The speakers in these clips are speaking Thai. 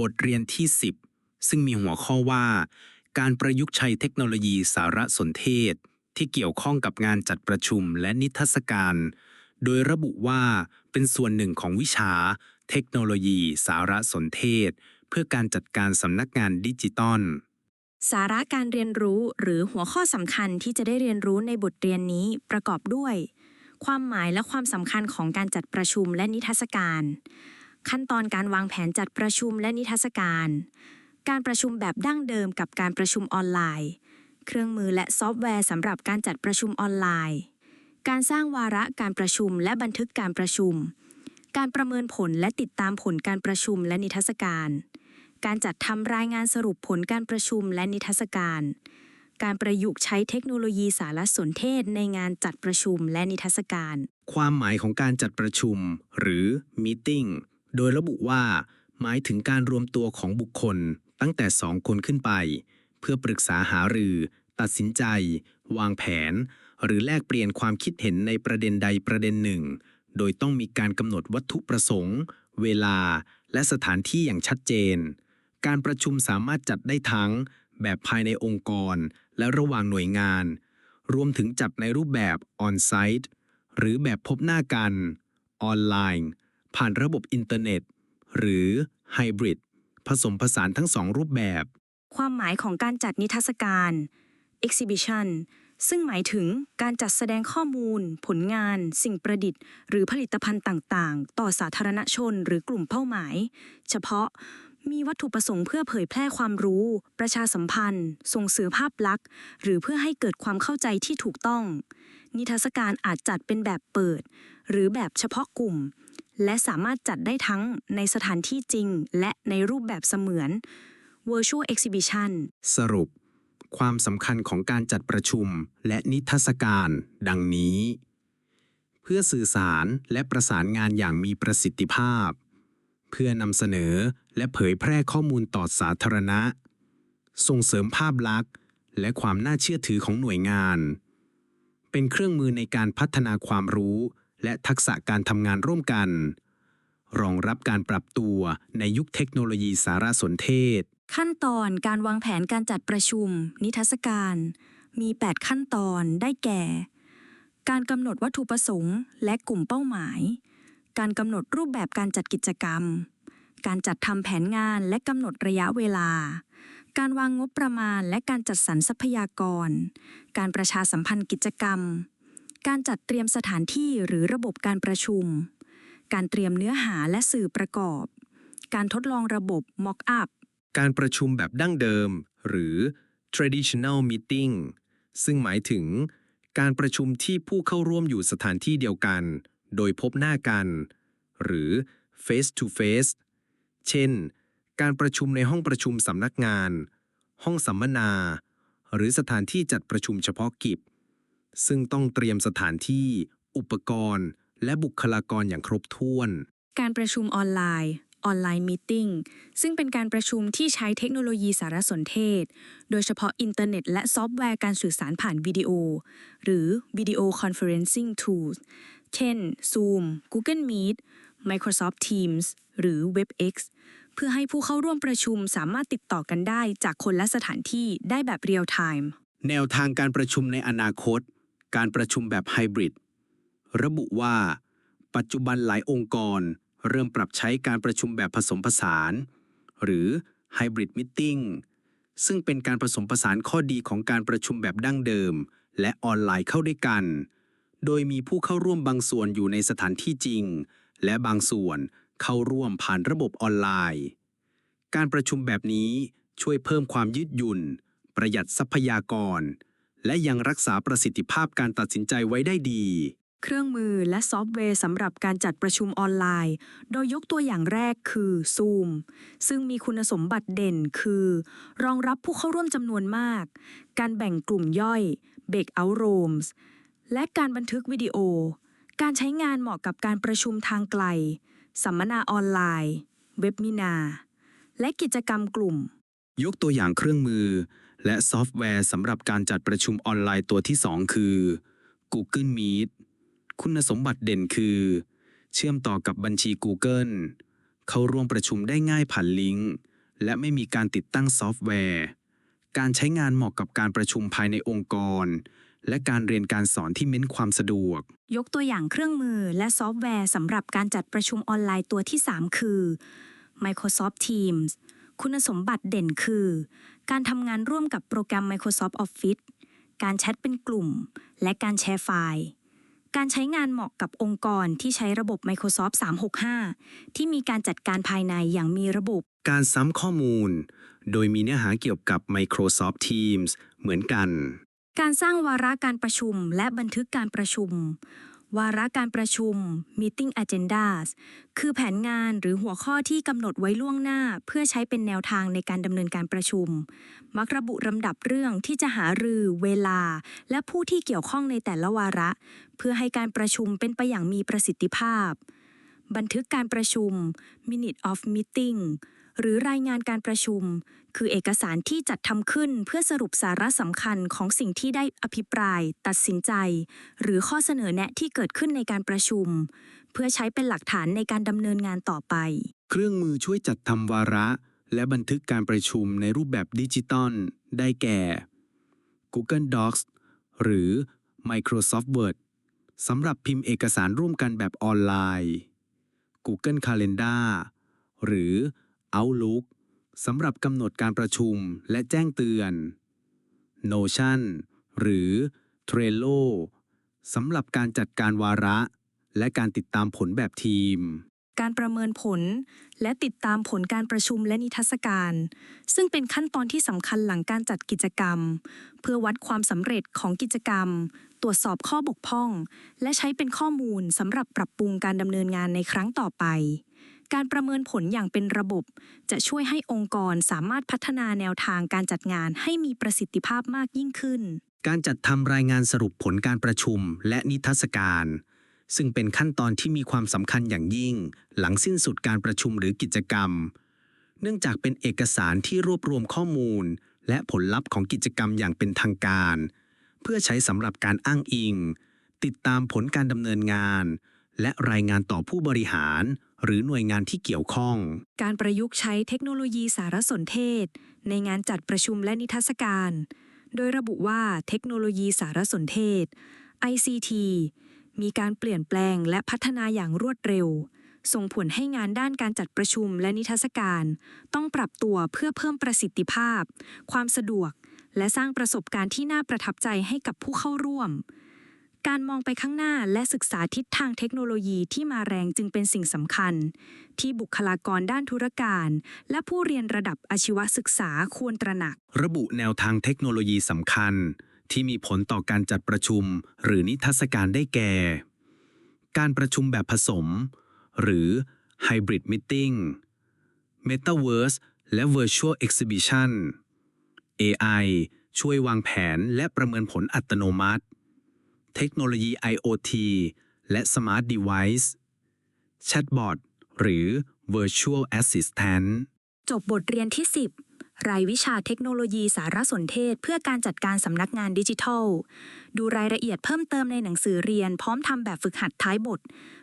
บทเรียนที่ 10 ซึ่งมีหัวข้อว่า การประยุกต์ใช้เทคโนโลยีสารสนเทศ ที่เกี่ยวข้องกับงานจัดประชุมและนิทรรศการ โดยระบุว่าเป็นส่วนหนึ่งของวิชา เทคโนโลยีสารสนเทศ เพื่อการจัดการสำนักงานดิจิตอลสาระการเรียนรู้หรือหัวข้อสำคัญที่จะได้เรียนรู้ในบทเรียนนี้ประกอบด้วย ความหมายและความสำคัญของการจัดประชุมและนิทรรศการ ขั้นตอนการวางแผนจัดประชุมและนิทรรศการ การประชุมแบบดั้งเดิมกับการประชุมออนไลน์ เครื่องมือและซอฟต์แวร์สำหรับการจัดประชุมออนไลน์ การสร้างวาระการประชุมและบันทึกการประชุม การประเมินผลและติดตามผลการประชุมและนิทรรศการ การจัดทำรายงานสรุปผลการประชุมและนิทรรศการ การประยุกต์ใช้เทคโนโลยีสารสนเทศในงานจัดประชุมและนิทรรศการ ความหมายของการจัดประชุม หรือ meeting โดยระบุว่า หมายถึงการรวมตัวของบุคคลตั้งแต่สองคนขึ้นไป เพื่อปรึกษาหารือ ตัดสินใจ วางแผน หรือแลกเปลี่ยนความคิดเห็นในประเด็นใดประเด็นหนึ่ง โดยต้องมีการกำหนดวัตถุประสงค์ เวลา และสถานที่อย่างชัดเจน การประชุมสามารถจัดได้ทั้ง แบบภายในองค์กร และระหว่างหน่วยงาน รวมถึงจัดในรูปแบบ on-site หรือแบบพบหน้ากัน ออนไลน์ ผ่านระบบอินเทอร์เน็ต หรือไฮบริดผสมผสานทั้งสองรูปแบบ ความหมายของการจัดนิทรรศการ exhibition ซึ่งหมายถึงการจัดแสดงข้อมูล ผลงาน สิ่งประดิษฐ์ หรือผลิตภัณฑ์ต่าง ๆ ต่อสาธารณชนหรือกลุ่มเป้าหมาย เฉพาะมีวัตถุประสงค์เพื่อเผยแพร่ความรู้ ประชาสัมพันธ์ ส่งเสริมภาพลักษณ์ หรือเพื่อให้เกิดความเข้าใจที่ถูกต้อง นิทรรศการอาจจัดเป็นแบบเปิด หรือแบบเฉพาะกลุ่ม และสามารถจัดได้ทั้งในสถานที่จริง และในรูปแบบเสมือน virtual exhibition สรุป ความสำคัญของการจัดประชุมและนิทรรศการ ดังนี้ เพื่อสื่อสารและประสานงานอย่างมีประสิทธิภาพ เพื่อนำเสนอและเผยแพร่ข้อมูลต่อสาธารณะ ส่งเสริมภาพลักษณ์ และความน่าเชื่อถือของหน่วยงาน เป็นเครื่องมือในการพัฒนาความรู้ และทักษะการทำงานร่วมกัน รองรับการปรับตัวในยุคเทคโนโลยีสารสนเทศ ขั้นตอนการวางแผนการจัดประชุม นิทรรศการ มี 8 ขั้นตอนได้แก่ การกำหนดวัตถุประสงค์ และกลุ่มเป้าหมาย การกำหนดรูปแบบการจัดกิจกรรม การจัดทำแผนงานและกำหนดระยะเวลา การวางงบประมาณและการจัดสรรทรัพยากร การประชาสัมพันธ์กิจกรรม การจัดเตรียมสถานที่หรือระบบการประชุม การเตรียมเนื้อหาและสื่อประกอบ การทดลองระบบ mock-up การประชุมแบบดั้งเดิม หรือ traditional meeting ซึ่งหมายถึง การประชุมที่ผู้เข้าร่วมอยู่สถานที่เดียวกัน โดยพบหน้ากัน หรือ face to face เช่น การประชุมในห้องประชุมสำนักงาน ห้องสัมมนา หรือสถานที่จัดประชุมเฉพาะกิจ ซึ่งต้องเตรียมสถานที่ อุปกรณ์ และบุคลากรอย่างครบถ้วน การประชุมออนไลน์ออนไลน์มีติ้งซึ่งเป็นการประชุมที่ใช้เทคโนโลยีสารสนเทศ โดยเฉพาะอินเทอร์เน็ตและซอฟต์แวร์การสื่อสารผ่านวิดีโอ หรือ Video Conferencing Tools เช่น Zoom Google Meet Microsoft Teams หรือ WebEx เพื่อให้ผู้เข้าร่วมประชุมสามารถติดต่อกันได้จากคนละสถานที่ได้แบบเรียลไทม์แนวทางการประชุมในอนาคต การประชุมแบบไฮบริดระบุว่า ปัจจุบันหลายองค์กร เริ่มปรับใช้การประชุมแบบผสมผสาน หรือไฮบริดมิทติ้งซึ่งเป็นการผสมผสานข้อดีของการประชุมแบบดั้งเดิม และออนไลน์เข้าด้วยกัน โดยมีผู้เข้าร่วมบางส่วนอยู่ในสถานที่จริง และบางส่วนเข้าร่วมผ่านระบบออนไลน์ การประชุมแบบนี้ช่วยเพิ่มความยืดหยุ่น ประหยัดทรัพยากร และยังรักษาประสิทธิภาพการตัดสินใจไว้ได้ดี เครื่องมือและซอฟต์แวร์สำหรับการจัดประชุมออนไลน์ โดยยกตัวอย่างแรกคือ Zoom ซึ่งมีคุณสมบัติเด่นคือ รองรับผู้เข้าร่วมจำนวนมาก การแบ่งกลุ่มย่อย Breakout Rooms และการบันทึกวิดีโอ การใช้งานเหมาะกับการประชุมทางไกล สัมมนาออนไลน์ เว็บมินา และกิจกรรมกลุ่ม ยกตัวอย่างเครื่องมือ และซอฟต์แวร์สำหรับการจัดประชุมออนไลน์ตัวที่ 2 คือ Google Meet คุณสมบัติเด่นคือ เชื่อมต่อกับบัญชี Google เข้าร่วมประชุมได้ง่ายผ่านลิงก์ และไม่มีการติดตั้งซอฟต์แวร์ การใช้งานเหมาะกับการประชุมภายในองค์กร และการเรียนการสอนที่เน้นความสะดวก ยกตัวอย่างเครื่องมือและซอฟต์แวร์สำหรับการจัดประชุมออนไลน์ตัวที่ 3 คือ Microsoft Teams คุณสมบัติเด่นคือ การทำงานร่วมกับโปรแกรม Microsoft Office การแชทเป็นกลุ่ม และการแชร์ไฟล์ การใช้งานเหมาะกับองค์กรที่ใช้ระบบ Microsoft 365 ที่มีการจัดการภายในอย่างมีระบบ การซ้ำข้อมูล โดยมีเนื้อหาเกี่ยวกับ Microsoft Teams เหมือนกัน การสร้างวาระการประชุมและบันทึกการประชุม วาระการประชุม meeting agendas คือแผนงานหรือหัวข้อที่กำหนดไว้ล่วงหน้า เพื่อใช้เป็นแนวทางในการดำเนินการประชุม มักระบุลำดับเรื่องที่จะหารือ เวลา และผู้ที่เกี่ยวข้องในแต่ละวาระ เพื่อให้การประชุมเป็นไปอย่างมีประสิทธิภาพ บันทึกการประชุม minute of meeting หรือรายงานการประชุม คือเอกสารที่จัดทำขึ้นเพื่อสรุปสาระสำคัญของสิ่งที่ได้อภิปราย ตัดสินใจ หรือข้อเสนอแนะที่เกิดขึ้นในการประชุม เพื่อใช้เป็นหลักฐานในการดำเนินงานต่อไป เครื่องมือช่วยจัดทำวาระ และบันทึกการประชุมในรูปแบบดิจิตอลได้แก่ Google Docs หรือ Microsoft Word สำหรับพิมพ์เอกสารร่วมกันแบบออนไลน์ Google Calendar หรือ Outlook สำหรับกำหนดการประชุมและแจ้งเตือน Notion หรือ Trello สำหรับการจัดการวาระ และการติดตามผลแบบทีม การประเมินผล และติดตามผลการประชุมและนิทรรศการ ซึ่งเป็นขั้นตอนที่สำคัญหลังการจัดกิจกรรม เพื่อวัดความสำเร็จของกิจกรรม ตรวจสอบข้อบกพร่อง และใช้เป็นข้อมูลสำหรับปรับปรุงการดำเนินงานในครั้งต่อไป การประเมินผลอย่างเป็นระบบ จะช่วยให้องค์กรสามารถพัฒนาแนวทางการจัดงานให้มีประสิทธิภาพมากยิ่งขึ้น การจัดทำรายงานสรุปผลการประชุมและนิทรรศการ ซึ่งเป็นขั้นตอนที่มีความสำคัญอย่างยิ่ง หลังสิ้นสุดการประชุมหรือกิจกรรม เนื่องจากเป็นเอกสารที่รวบรวมข้อมูล และผลลัพธ์ของกิจกรรมอย่างเป็นทางการ เพื่อใช้สำหรับการอ้างอิง ติดตามผลการดำเนินงาน และรายงานต่อผู้บริหารหรือหน่วยงานที่เกี่ยวข้อง การประยุกต์ใช้เทคโนโลยีสารสนเทศ ในงานจัดประชุมและนิทรรศการ โดยระบุว่าเทคโนโลยีสารสนเทศ ICT มีการเปลี่ยนแปลงและพัฒนาอย่างรวดเร็ว ส่งผลให้งานด้านการจัดประชุมและนิทรรศการ ต้องปรับตัวเพื่อเพิ่มประสิทธิภาพ ความสะดวก และสร้างประสบการณ์ที่น่าประทับใจให้กับผู้เข้าร่วม การมองไปข้างหน้าและศึกษาทิศทางเทคโนโลยีที่มาแรงจึงเป็นสิ่งสำคัญ ที่บุคลากรด้านธุรการ และผู้เรียนระดับอาชีวศึกษาควรตระหนัก ระบุแนวทางเทคโนโลยีสำคัญ ที่มีผลต่อการจัดประชุม หรือนิทรรศการได้แก่ การประชุมแบบผสม หรือ Hybrid Meeting Metaverse และ Virtual Exhibition AI ช่วยวางแผนและประเมินผลอัตโนมัติ เทคโนโลยี IoT และ Smart Device Chatbot หรือ Virtual Assistant จบบทเรียนที่ 10 รายวิชาเทคโนโลยีสารสนเทศ เพื่อการจัดการสำนักงานดิจิทัล ดูรายละเอียดเพิ่มเติมในหนังสือเรียน พร้อมทำแบบฝึกหัดท้ายบท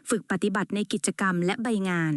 ฝึกปฏิบัติในกิจกรรมและใบงาน